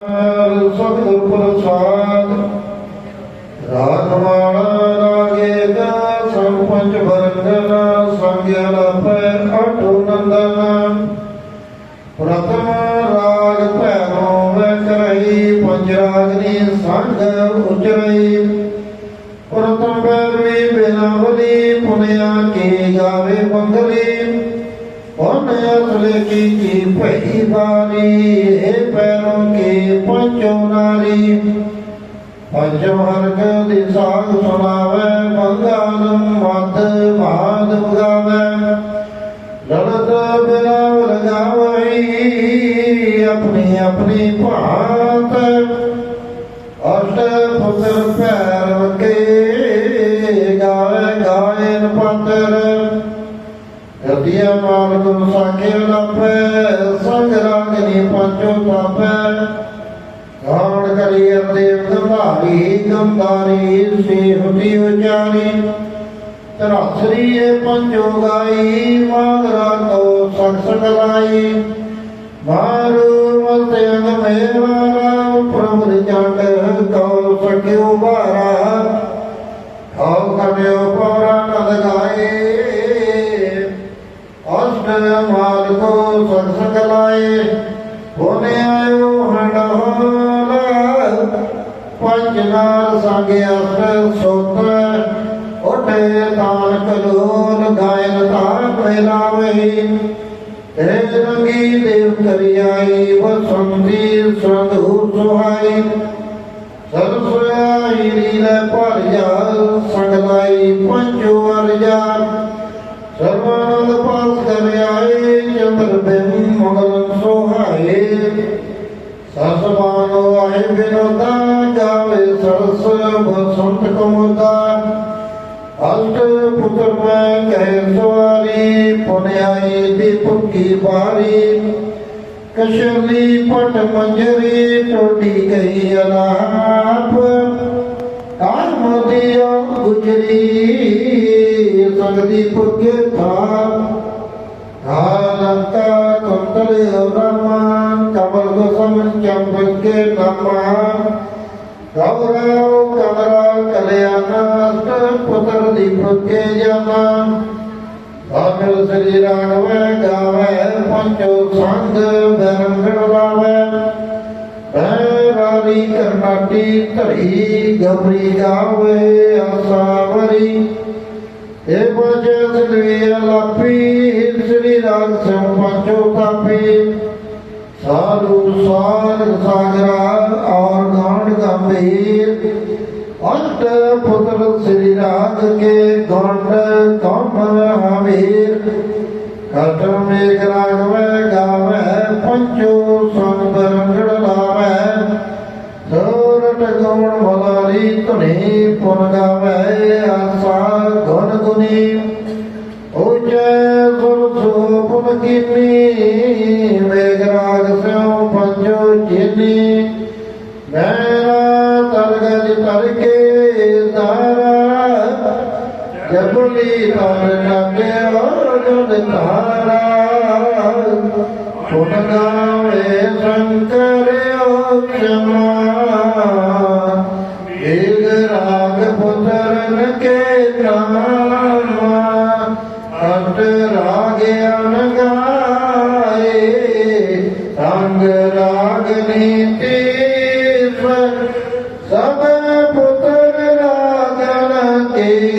ਸਤਿਗੁਰ ਪ੍ਰਸਾਦ ਰਾਗਮਾਲਾ ਰਾਗੇ ਦਾ ਸੰਪੰਚ ਵਰੰਦਨ ਸੰਗਿਆ ਲਾਪੈ ਅਟੂ ਨੰਦਨ ਪ੍ਰਥਮ ਰਾਗ ਭੈਰੋ ਵੈ ਕਰਈ ਪੰਜ ਰਾਗਨੀ ਸੰਗ ਉਚਰਈ ਪ੍ਰਥਮ ਬੈਰਵੀ ਬਿਨਾਵਲੀ ਪੁਨਿਆ ਕੀ ਗਾਵੇ ਬੰਗਲੀ ਉਹਨ ਅਸਲੇ ਕੀ ਕੀ ਭਈ ਬਾਰੀ ਹਰਗ ਦੀ ਸਾਗ ਸੁਣਾਵੇ ਬੰਗਾਲ ਮਦ ਬਾਦ ਬਗਾਵੇ ਲੜਤ ਬਿਲਾਵ ਲਗਾਵਈ ਆਪਣੀ ਆਪਣੀ ਭਾਤ। ਅਸ਼ਟ ਪੁੱਤਰ ਪੈਰ ਵਕੇ ਗਾਵੇ ਗਾਇਨ ਪਤਰ। ਗਤਿਆ ਮਾਲ ਗੁਰ ਸਾਖੇ ਲੱਭੈ ਸੰਗ ਰਾਗਨੀ ਪੰਚੋ ਤਾਪੈ ਗਾਵਣ ਕਰੀ ਦੇਵ ਗੰਧਾਰੀ ਗੰਧਾਰੀ ਸੇਹੁਤੀ ਉਚਾਰੀ ਧਰਾਸਰੀ ਇਹ ਪੰਚੋ ਗਾਈ ਮਾਗਰਾ ਕੋ ਸਖ ਸਕਲਾਈ ਮਾਰੂ ਮਤ ਅੰਗ ਮੇਵਾਰਾ ਪ੍ਰਭੂ ਦੇ ਕਉ ਸਕਿਓ ਬਾਰਾ। ਆਉ ਕਰਿਓ ਪੌਰਾ ਨਦ ਗਾਏ। ਅਸ਼ਟ ਮਾਲ ਕੋ ਸਖ ਸਕਲਾਏ ਹੋਨੇ ਪੰਜ ਨਾਰ ਅਸਰ ਸੋਤ ਉਠੇ ਤਾਨ ਕਲੋਲ ਗਾਇਨ ਤਾਨ ਪਹਿਲਾਵੇ। ਤੇਰੇ ਰੰਗੀ ਦੇਵ ਕਰਿਆਈ ਵਸੰਤੀ ਸੰਧੂ ਸੁਹਾਈ। ਸਰਸੁਆਈ ਲੀਲਾ ਭਰਿਆ ਸੰਗਲਾਈ ਪੰਜੋ ਅਰਜਾ। ਸਰਵਾਨੰਦ ਪਾਸ ਕਰਿਆਏ, ਚੰਦਰ ਬਿਨ ਮਗਲ ਸੋਹਾਏ। ਸਰਸਮਾਨੋ ਆਏ ਬਿਨੋਦਾ ਸਰਸ ਬਸੰਤ ਕਮੁਦਾ ਅਲਟ ਪੁੱਤਰ ਮੈਂ ਕਹਿ ਸਵਾਰੀ, ਪੁਨਿਆਈ ਦੀ ਪੁੱਕੀ ਬਾਰੀ ਕਸ਼ਰਲੀ ਪਟ ਮੰਜਰੀ ਟੋਡੀ ਗਈ ਅਲਾਪ ਕਾਨ ਮੋਦੀਓ ਗੁਜਰੀ ਸੰਗਦੀ ਪੁੱਗੇ ਥਾਪ। ਕਾਲੰਕਾ ਕੁੰਤਲੇ ਰਮਾਨ ਕਮਲ ਗੋਸਮ ਚੰਬਕ ਕੇ ਨਾਮਾ। ਗੌਰਵ ਕਮਰਾ ਕਲਿਆਣਾਸਤ ਪੁੱਤਰ ਦੀਪਕ ਜਮਾ ਆਮਿਲ ਸ੍ਰੀ ਰਾਗਵੈ ਗਾਵੈ ਪੰਚੋ ਸੰਗ ਬਰੰਗੜ ਲਾਵੈ ਬੈਰਾਰੀ ਕਰਨਾਟੀ ਧਰੀ ਗਬਰੀ ਗਾਵੇ ਆਸਾਵਰੀ ਏ ਬਜੇ ਸ੍ਰੀ ਲਾਪੀ, ਸ੍ਰੀ ਰਾਗ ਸੇ ਪੰਚੋ ਤਾਪੀ ਸਾਧੂ ਸਾਰ ਸਾਗਰਾ ਔਰ ਗਾਣ ਗੰਭੀਰ ਅੰਤ ਪੁੱਤਰ ਸ੍ਰੀ ਰਾਗ ਕੇ ਗੰਡ ਕਮ ਹਮੀਰ। ਕਟਰ ਮੇਘ ਰਾਗਵੈ, ਗਾਵੈ, ਪੰਚੋ ਸੰਗ ਰੰਗੜ ਲਾਵੈ। ਸੋਰਟ ਗਉਣ ਮਲਾਰੀ ਧੁਨੀ ਪੁਨ ਗਾਵੈ, ਆਸਾ ਗੁਣ ਗੁਨੀ। ਉਚੈ ਸੁਰ ਮੈਰਾ ਤਰਗਜ ਤਰ ਕੇ ਤਾਰਾ ਜਬਲੀ ਤਨ ਨਾਗੇ ਜਨ ਤਾਰਾ ਸੁਨ ਗਾਵੇ ਸ਼ੰਕਰਿਓ ਚਮਾ ਏਗ ਰਾਗ ਪੁੱਤਰਨ ਕੇ ਨਾਮਾ ਅੰਤ ਰਾਗ ਅਨਗਾਏ ਰੰਗ